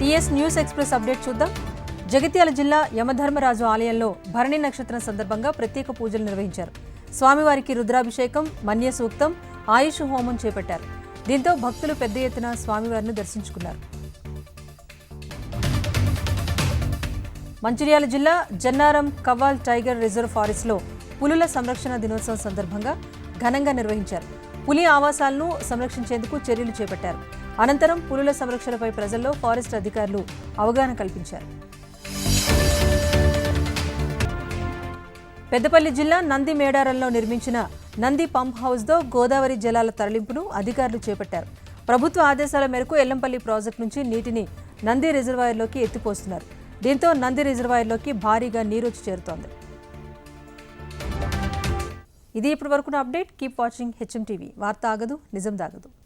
TS news express update చూద్దాం. జగిత్యాల జిల్లా యమధర్మరాజు ఆలయంలో భరణి నక్షత్రం సందర్భంగా ప్రత్యేక పూజలు నిర్వహించారు. స్వామివారికి రుద్రాభిషేకం మన్య సూక్తం ఆయుష్ హోమం చేపట్టారు. దీంతో భక్తులు పెద్ద ఎత్తున స్వామివారిని దర్శించుకున్నారు. మంచిర్యాల జిల్లా జన్నారం కవ్వాల్ టైగర్ రిజర్వ్ ఫారెస్ట్లో పులుల సంరక్షణ దినోత్సవం సందర్భంగా ఘనంగా నిర్వహించారు. పులి ఆవాసాలను సంరక్షించేందుకు చర్యలు చేపట్టారు. అనంతరం పులుల సంరక్షణపై ప్రజల్లో ఫారెస్ట్ అధికారులు అవగాహన కల్పించారు. పెద్దపల్లి జిల్లా నంది మేడారంలో నిర్మించిన నంది పంప్ హౌస్తో గోదావరి జలాల తరలింపును అధికారులు చేపట్టారు. ప్రభుత్వ ఆదేశాల మేరకు ఎల్లంపల్లి ప్రాజెక్టు నుంచి నీటిని నంది రిజర్వాయర్లోకి ఎత్తిపోస్తున్నారు. దీంతో నంది రిజర్వాయర్లోకి భారీగా నీరు వచ్చి చేరుతోంది. ఇది ఇప్పటి వరకున్న update. Keep watching HM TV. వార్త ఆగదు నిజం దాగదు.